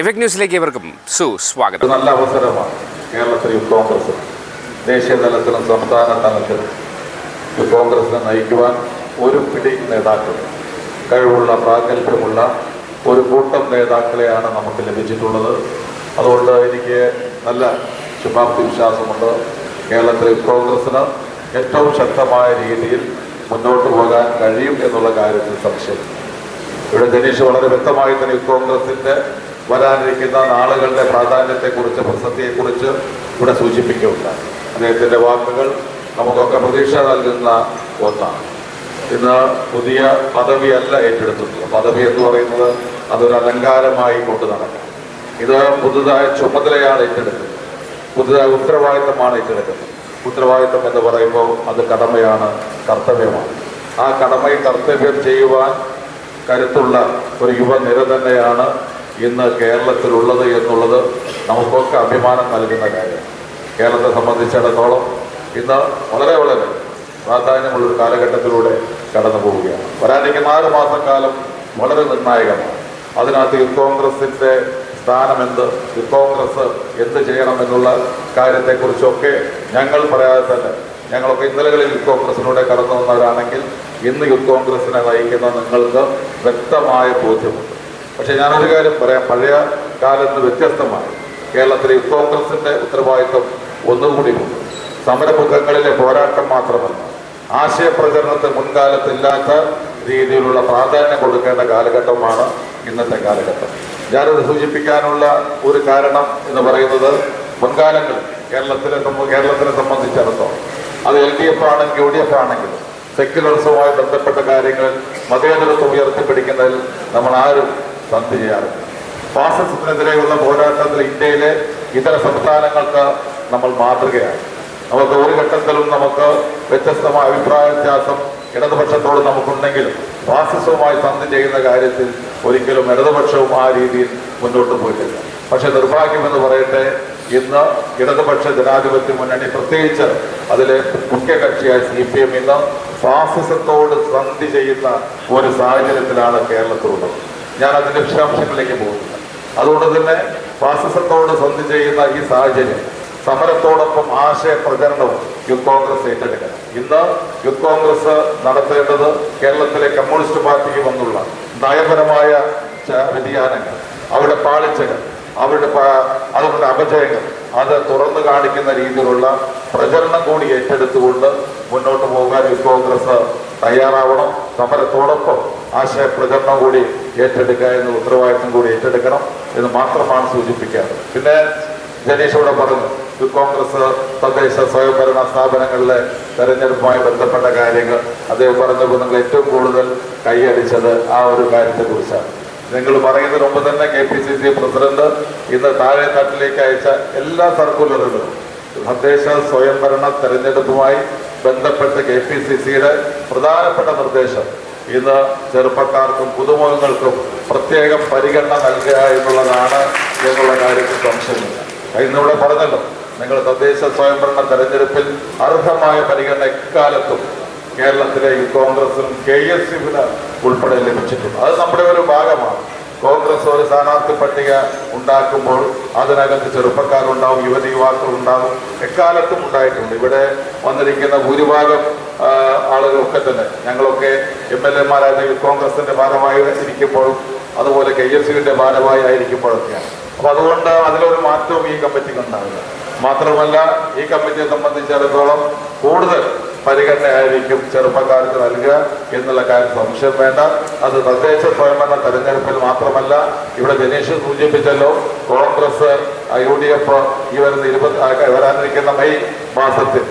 Effect ന്യൂസിലേക്ക് ഇവർക്കും സുസ്വാഗതം. നല്ല അവസരമാണ്. കേരളത്തിൽ യൂത്ത് കോൺഗ്രസ് ദേശീയ തലത്തിലും സംസ്ഥാന തലത്തിലും യൂത്ത് കോൺഗ്രസിനെ നയിക്കുവാൻ ഒരു പിടി നേതാക്കൾ കഴിവുള്ള പ്രാഗൽഭ്യമുള്ള ഒരു കൂട്ടം നേതാക്കളെയാണ് നമുക്ക് ലഭിച്ചിട്ടുള്ളത്. അതുകൊണ്ട് എനിക്ക് നല്ല ശുഭാപ്തി വിശ്വാസമുണ്ട് കേരളത്തിലെ യൂത്ത് കോൺഗ്രസിന് ഏറ്റവും ശക്തമായ രീതിയിൽ മുന്നോട്ട് പോകാൻ കഴിയും എന്നുള്ള കാര്യത്തിൽ സംശയം ഇവിടെ ജനീഷ് വളരെ വ്യക്തമായി തന്നെ യൂത്ത് കോൺഗ്രസിന്റെ വരാനിരിക്കുന്ന നാളുകളുടെ പ്രാധാന്യത്തെക്കുറിച്ച് പ്രസക്തിയെക്കുറിച്ച് ഇവിടെ സൂചിപ്പിക്കുന്നുണ്ട് അദ്ദേഹത്തിന്റെ വാക്കുകൾ നമുക്കൊക്കെ പ്രതീക്ഷ നൽകുന്ന ഒന്നാണ്. ഇന്ന് പുതിയ പദവിയല്ല ഏറ്റെടുത്തിട്ടുള്ളത്. പദവി എന്ന് പറയുന്നത് അതൊരു അലങ്കാരമായി കൊണ്ടു നടക്കും. ഇത് പുതുതായ ചുമതലയാണ് ഏറ്റെടുക്കുന്നത്. പുതുതായ ഉത്തരവാദിത്തമാണ് ഏറ്റെടുക്കുന്നത്. ഉത്തരവാദിത്തം എന്ന് പറയുമ്പോൾ അത് കടമയാണ് കർത്തവ്യമാണ്. ആ കടമയും കർത്തവ്യം ചെയ്യുവാൻ കരുത്തുള്ള ഒരു യുവനിര തന്നെയാണ് ഇന്ന് കേരളത്തിലുള്ളത് എന്നുള്ളത് നമുക്കൊക്കെ അഭിമാനം നൽകുന്ന കാര്യമാണ് കേരളത്തെ സംബന്ധിച്ചിടത്തോളം ഇന്ന് വളരെ വളരെ പ്രാധാന്യമുള്ളൊരു കാലഘട്ടത്തിലൂടെ കടന്നു പോവുകയാണ്. വരാനിരിക്കുന്ന ആറ് മാസക്കാലം വളരെ നിർണായകമാണ്. അതിനകത്ത് യൂത്ത് കോൺഗ്രസിന്റെ സ്ഥാനമെന്ത് യൂത്ത് കോൺഗ്രസ് എന്ത് ചെയ്യണമെന്നുള്ള കാര്യത്തെക്കുറിച്ചൊക്കെ ഞങ്ങൾ പറയാതെ തന്നെ ഞങ്ങളൊക്കെ ഇന്നലകളിൽ യൂത്ത് കോൺഗ്രസിലൂടെ കടന്നു വന്നവരാണെങ്കിൽ ഇന്ന് യൂത്ത് കോൺഗ്രസിനെ നയിക്കുന്ന നിങ്ങൾക്ക് വ്യക്തമായ ബോധ്യമുണ്ട്. പക്ഷേ ഞാനൊരു കാര്യം പറയാം. പഴയ കാലത്ത് വ്യത്യസ്തമാണ് കേരളത്തിലെ യൂത്ത് കോൺഗ്രസിന്റെ ഉത്തരവാദിത്വം ഒന്നുകൂടിയുണ്ട് സമരമുഖങ്ങളിലെ പോരാട്ടം മാത്രമല്ല ആശയപ്രചരണത്തെ മുൻകാലത്തില്ലാത്ത രീതിയിലുള്ള പ്രാധാന്യം കൊടുക്കേണ്ട കാലഘട്ടമാണ് ഇന്നത്തെ കാലഘട്ടം. ഞാനത് സൂചിപ്പിക്കാനുള്ള ഒരു കാരണം എന്ന് പറയുന്നത് മുൻകാലങ്ങളിൽ കേരളത്തിലെ കേരളത്തിനെ സംബന്ധിച്ചിടത്തോളം. അത് എൽ ഡി എഫ് ആണെങ്കിൽ യു ഡി എഫ് ആണെങ്കിലും സെക്യുലറിസവുമായി ബന്ധപ്പെട്ട കാര്യങ്ങളിൽ മതേതരത്വം ഉയർത്തിപ്പിടിക്കുന്നതിൽ നമ്മൾ ആരും സന്ധി ചെയ്യാറില്ല ഫാസിസത്തിനെതിരെയുള്ള പോരാട്ടത്തിൽ ഇന്ത്യയിലെ ഇതര സംസ്ഥാനങ്ങൾക്ക് നമ്മൾ മാതൃകയാണ്. നമുക്ക് ഒരു ഘട്ടത്തിലും നമുക്ക് വ്യത്യസ്തമായ അഭിപ്രായ വ്യത്യാസം ഇടതുപക്ഷത്തോട് നമുക്കുണ്ടെങ്കിലും ഫാസിസവുമായി സന്ധി ചെയ്യുന്ന കാര്യത്തിൽ ഒരിക്കലും ഇടതുപക്ഷവും ആ രീതിയിൽ മുന്നോട്ട് പോയിട്ടില്ല. പക്ഷെ നിർഭാഗ്യമെന്ന് പറയട്ടെ ഇന്ന് ഇടതുപക്ഷ ജനാധിപത്യ മുന്നണി പ്രത്യേകിച്ച് അതിലെ മുഖ്യ കക്ഷിയായ സി പി എം ഇന്ന് ഫാസിസത്തോട് സന്ധി ചെയ്യുന്ന ഒരു സാഹചര്യത്തിലാണ് കേരളത്തിലുള്ളത്. ഞാൻ അതിന്റെ വിശദാംശങ്ങളിലേക്ക് പോകുന്നില്ല അതുകൊണ്ട് തന്നെ ഫാസിസത്തോട് സന്ധി ചെയ്യുന്ന ഈ സാഹചര്യം സമരത്തോടൊപ്പം ആശയ പ്രചരണവും യൂത്ത് കോൺഗ്രസ് ഏറ്റെടുക്കണം. ഇന്ന് യൂത്ത് കോൺഗ്രസ് നടത്തേണ്ടത് കേരളത്തിലെ കമ്മ്യൂണിസ്റ്റ് പാർട്ടിക്ക് വന്നുള്ള നയപരമായ വ്യതിയാനങ്ങൾ അവരുടെ പാളിച്ചകൾ അവരുടെ അതുകൊണ്ട് അപജയങ്ങൾ അത് തുറന്നു കാണിക്കുന്ന രീതിയിലുള്ള പ്രചരണം കൂടി ഏറ്റെടുത്തുകൊണ്ട് മുന്നോട്ട് പോകാൻ യൂത്ത് കോൺഗ്രസ് തയ്യാറാവണം. സമരത്തോടൊപ്പം ആശയപ്രചരണം കൂടി ഏറ്റെടുക്കുക എന്ന ഉത്തരവാദിത്വം കൂടി ഏറ്റെടുക്കണം എന്ന് മാത്രമാണ് സൂചിപ്പിക്കാറ്. പിന്നെ ജനീഷ് ഇവിടെ പറഞ്ഞു കോൺഗ്രസ് തദ്ദേശ സ്വയംഭരണ സ്ഥാപനങ്ങളിലെ തെരഞ്ഞെടുപ്പുമായി ബന്ധപ്പെട്ട കാര്യങ്ങൾ. അദ്ദേഹം പറഞ്ഞപ്പോൾ നിങ്ങൾ ഏറ്റവും കൂടുതൽ കൈയടിച്ചത് ആ ഒരു കാര്യത്തെക്കുറിച്ചാണ്. നിങ്ങൾ പറയുന്നതിന് മുമ്പ് തന്നെ K P C C president ഇന്ന് താഴെ തട്ടിലേക്ക് അയച്ച എല്ലാ സർക്കുലറുകളും തദ്ദേശ സ്വയംഭരണ തെരഞ്ഞെടുപ്പുമായി ബന്ധപ്പെട്ട് കെ പി സി സിയുടെ പ്രധാനപ്പെട്ട നിർദ്ദേശം. ഇന്ന് ചെറുപ്പക്കാർക്കും പുതുമുഖങ്ങൾക്കും പ്രത്യേകം പരിഗണന നൽകുക എന്നുള്ളതാണ് എന്നുള്ള കാര്യത്തിൽ സംശയമില്ല. ഇന്നിവിടെ പറഞ്ഞല്ലോ നിങ്ങൾ തദ്ദേശ സ്വയംഭരണ തെരഞ്ഞെടുപ്പിൽ അർഹമായ പരിഗണന എക്കാലത്തും കേരളത്തിലെ ഈ കോൺഗ്രസിനും കെ എസ് യുവിന് ഉൾപ്പെടെ ലഭിച്ചിട്ടുണ്ട്. അത് നമ്മുടെ ഒരു ഭാഗമാണ്. കോൺഗ്രസ് ഒരു സ്ഥാനാർത്ഥി പട്ടിക ഉണ്ടാക്കുമ്പോൾ അതിനകത്ത് ചെറുപ്പക്കാരുണ്ടാവും യുവതി യുവാക്കൾ ഉണ്ടാവും എക്കാലത്തും ഉണ്ടായിട്ടുണ്ട്. ഇവിടെ വന്നിരിക്കുന്ന ഭൂരിഭാഗം ആളുകളൊക്കെ തന്നെ. ഞങ്ങളൊക്കെ എം എൽ എമാരായ കോൺഗ്രസിന്റെ ഭാഗമായി ഇരിക്കുമ്പോൾ അതുപോലെ കെ എസ് യുവിന്റെ ഭാരമായി ആയിരിക്കുമ്പോഴൊക്കെയാണ്. അപ്പൊ അതുകൊണ്ട് അതിലൊരു മാറ്റവും ഈ കമ്മിറ്റിക്ക് ഉണ്ടാവില്ല. മാത്രമല്ല ഈ കമ്മിറ്റിയെ സംബന്ധിച്ചിടത്തോളം കൂടുതൽ പരിഗണനയായിരിക്കും ചെറുപ്പക്കാർക്ക് നൽകുക എന്നുള്ള കാര്യം സംശയം വേണ്ട. അത് തദ്ദേശ സ്വയംഭരണ തെരഞ്ഞെടുപ്പിൽ മാത്രമല്ല ഇവിടെ ജനീഷ് സൂചിപ്പിച്ചല്ലോ കോൺഗ്രസ് യു ഡി എഫ് ഈ വരുന്ന ഇരുപത്തി വരാനിരിക്കുന്ന മെയ് മാസത്തിൽ.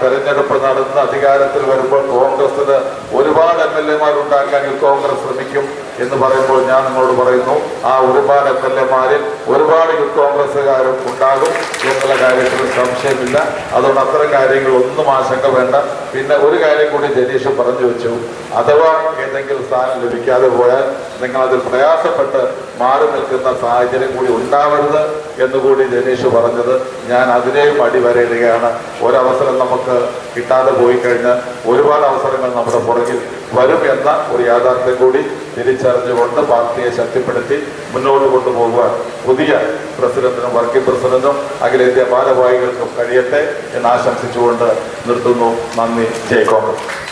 തെരഞ്ഞെടുപ്പ് നടന്ന് അധികാരത്തിൽ വരുമ്പോൾ കോൺഗ്രസിന് ഒരുപാട് എം എൽ എമാർ ഉണ്ടാക്കാൻ കോൺഗ്രസ് ശ്രമിക്കും. എന്ന് പറയുമ്പോൾ ഞാൻ നിങ്ങളോട് പറയുന്നു ആ ഒരുപാട് എം എൽ എമാരിൽ ഒരുപാട് യൂത്ത് കോൺഗ്രസ്സുകാരും ഉണ്ടാകും എന്നുള്ള കാര്യത്തിൽ സംശയമില്ല. അതുകൊണ്ട് അത്തരം കാര്യങ്ങൾ ഒന്നും ആശങ്ക വേണ്ട. പിന്നെ ഒരു കാര്യം കൂടി ജനീഷ് പറഞ്ഞു വെച്ചു. അഥവാ ഏതെങ്കിലും സ്ഥാനം ലഭിക്കാതെ പോയാൽ നിങ്ങൾ അതിൽ പ്രയാസപ്പെട്ട് മാറി നിൽക്കുന്ന സാഹചര്യം കൂടി ഉണ്ടാവരുത് എന്നുകൂടി ജനീഷ് പറഞ്ഞത്. ഞാൻ അതിനെയും അടിവരയിടുകയാണ്. ഒരവസരം നമുക്ക് കിട്ടാതെ പോയി കഴിഞ്ഞാൽ ഒരുപാട് അവസരങ്ങൾ നമ്മുടെ പുറകിൽ വരും എന്ന ഒരു യാഥാർത്ഥ്യം കൂടി തിരിച്ചറിഞ്ഞുകൊണ്ട് പാർട്ടിയെ ശക്തിപ്പെടുത്തി മുന്നോട്ട് കൊണ്ടുപോകുവാൻ പുതിയ പ്രസിഡന്റിനും വർക്കിംഗ് പ്രസിഡന്റും അഖിലേന്ത്യാ ഭാരവാഹികൾക്കും കഴിയട്ടെ എന്ന് ആശംസിച്ചുകൊണ്ട് നിർത്തുന്നു. നന്ദി. ജയ് കോൺഗ്രസ്.